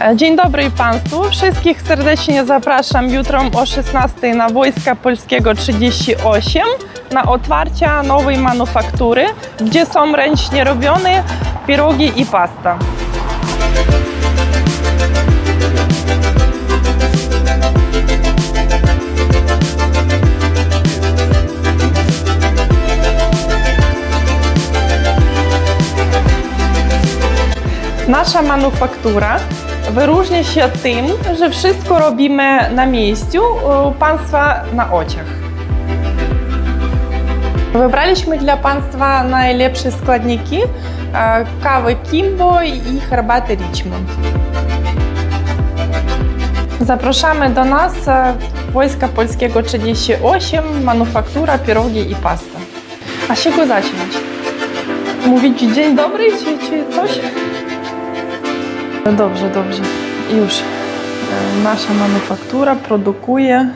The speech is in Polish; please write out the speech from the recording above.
E, Dzień dobry Państwu. Wszystkich serdecznie zapraszam jutro o 16 na Wojska Polskiego 38 na otwarcie nowej manufaktury, gdzie są ręcznie robione pierogi i pasta. Nasza manufaktura wyróżnia się tym, że wszystko robimy na miejscu u Państwa na oczach. Wybraliśmy dla Państwa najlepsze składniki e, kawy Kimbo i herbaty Richmond. Zapraszamy do nas e, Wojska Polskiego 38, manufaktura, pierogi i pasta. A z czego zaczynać? Mówić dzień dobry czy, czy coś? No Dobrze, dobrze. Już e, nasza manufaktura produkuje